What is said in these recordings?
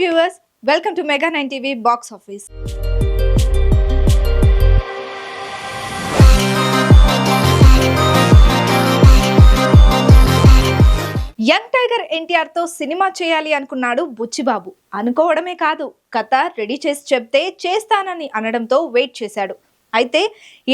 Viewers welcome to mega nine TV box office young tiger ఎన్టీఆర్తో cinema చేయాలి అనుకున్నాడు బుచ్చిబాబు. అనుకోవడమే కాదు కథ రెడీ చేసి చెప్తే చేస్తానని అనడంతో వెయిట్ చేశాడు. అయితే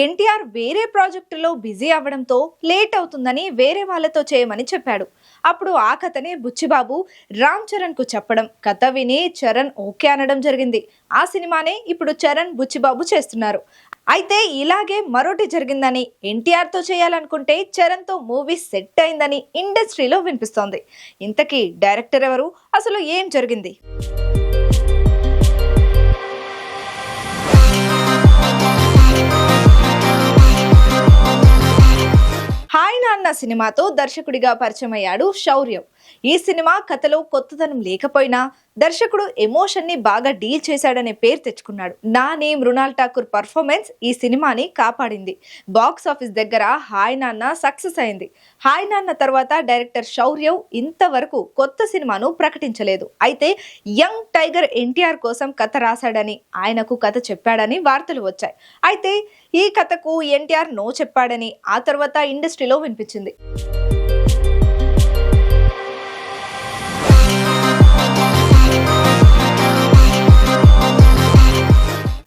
ఎన్టీఆర్ వేరే ప్రాజెక్టులో బిజీ అవ్వడంతో లేట్ అవుతుందని వేరే వాళ్ళతో చేయమని చెప్పాడు. అప్పుడు ఆ కథనే బుచ్చిబాబు రామ్ చరణ్కు చెప్పడం. కథ విని చరణ్ ఓకే అనడం జరిగింది. ఆ సినిమానే ఇప్పుడు చరణ్ బుచ్చిబాబు చేస్తున్నారు. అయితే ఇలాగే మరోటి జరిగిందని ఎన్టీఆర్తో చేయాలనుకుంటే చరణ్తో మూవీ సెట్ అయిందని ఇండస్ట్రీలో వినిపిస్తోంది. ఇంతకీ డైరెక్టర్ ఎవరు? అసలు ఏం జరిగింది? సినిమాతో దర్శకుడిగా పరిచయం అయ్యాడు శౌర్యం. ఈ సినిమా కథలో కొత్తదనం లేకపోయినా దర్శకుడు ఎమోషన్ని బాగా డీల్ చేశాడనే పేరు తెచ్చుకున్నాడు. నా నేమ్ మృణాల్ ఠాకూర్ పర్ఫార్మెన్స్ ఈ సినిమాని కాపాడింది. బాక్స్ ఆఫీస్ దగ్గర హాయ్ నాన్న సక్సెస్ అయింది. హాయ్ నాన్న తర్వాత డైరెక్టర్ శౌర్యవ్ ఇంతవరకు కొత్త సినిమాను ప్రకటించలేదు. అయితే యంగ్ టైగర్ ఎన్టీఆర్ కోసం కథ రాశాడని ఆయనకు కథ చెప్పాడని వార్తలు వచ్చాయి. అయితే ఈ కథకు ఎన్టీఆర్ నో చెప్పాడని ఆ తర్వాత ఇండస్ట్రీలో వినిపించింది.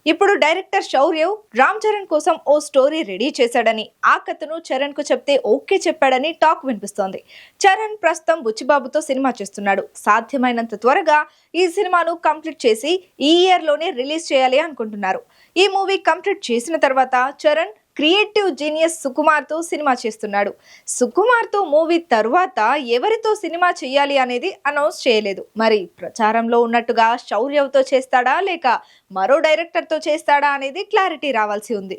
ఇప్పుడు డైరెక్టర్ శౌర్యవ్ రామ్ చరణ్ కోసం ఓ స్టోరీ రెడీ చేశాడని ఆ కథను చరణ్కు చెప్తే ఓకే చెప్పాడని టాక్ వినిపిస్తోంది. చరణ్ ప్రస్తుతం బుచ్చిబాబుతో సినిమా చేస్తున్నాడు. సాధ్యమైనంత త్వరగా ఈ సినిమాను కంప్లీట్ చేసి ఈ ఇయర్లోనే రిలీజ్ చేయాలి అనుకుంటున్నారు. ఈ మూవీ కంప్లీట్ చేసిన తర్వాత చరణ్ క్రియేటివ్ జీనియస్ సుకుమార్తో సినిమా చేస్తున్నాడు. సుకుమార్తో మూవీ తరువాత ఎవరితో సినిమా చేయాలి అనేది అనౌన్స్ చేయలేదు. మరి ప్రచారంలో ఉన్నట్టుగా శౌర్యవ్తో చేస్తాడా లేక మరో డైరెక్టర్తో చేస్తాడా అనేది క్లారిటీ రావాల్సి ఉంది.